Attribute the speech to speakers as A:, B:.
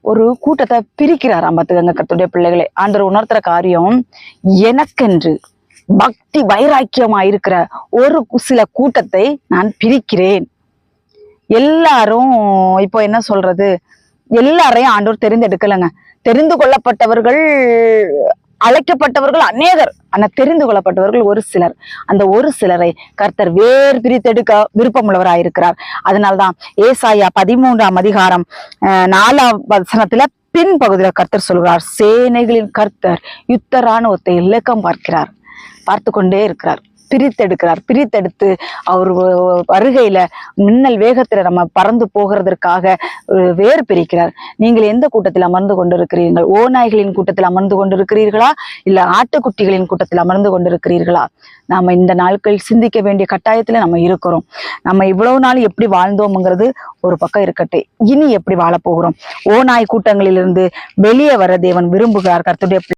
A: ஒரு கூட்டத்தை பிரிக்கிறாராம் பார்த்துக்கங்க கர்த்தருடைய பிள்ளைகளை. ஆண்டர் உணர்த்துற காரியம் எனக்கென்று பக்தி வைராக்கியமா இருக்கிற ஒரு சில கூட்டத்தை நான் பிரிக்கிறேன். எல்லாரும் இப்போ என்ன சொல்றது? எல்லாரையும் ஆண்டோர் தெரிந்தெடுக்கலைங்க. தெரிந்து கொள்ளப்பட்டவர்கள் அழைக்கப்பட்டவர்கள் அநேகர். ஆனா தெரிந்து கொள்ளப்பட்டவர்கள் ஒரு சிலர். அந்த ஒரு சிலரை கர்த்தர் வேர் பிரித்தெடுக்க விருப்பமுள்ளவராயிருக்கிறார். அதனால்தான் ஏசாயா பதிமூன்றாம் அதிகாரம் நாலாம் வசனத்துல பின் பகுதியில கர்த்தர் சொல்கிறார் சேனைகளின் கர்த்தர் யுத்த ராணுவத்தை இலக்கம் பார்க்கிறார். பார்த்து கொண்டே இருக்கிறார். பிரித்தெடுக்கிறார். பிரித்தெடுத்து அவர் வருகையில மின்னல் வேகத்துல நம்ம பறந்து போகிறதற்காக வேர் பிரிக்கிறார். நீங்கள் எந்த கூட்டத்தில் அமர்ந்து கொண்டிருக்கிறீர்கள்? ஓநாய்களின் கூட்டத்தில் அமர்ந்து கொண்டிருக்கிறீர்களா? இல்ல ஆட்டுக்குட்டிகளின் கூட்டத்தில் அமர்ந்து கொண்டிருக்கிறீர்களா? நாம இந்த நாட்கள் சிந்திக்க வேண்டிய கட்டாயத்துல நம்ம இருக்கிறோம். நம்ம இவ்வளவு நாள் எப்படி வாழ்ந்தோம்ங்கிறது ஒரு பக்கம் இருக்கட்டும். இனி எப்படி வாழப் போகிறோம் ஓநாய் கூட்டங்களிலிருந்து வெளியே வர தேவன் விரும்புகிறார். கருத்துடைய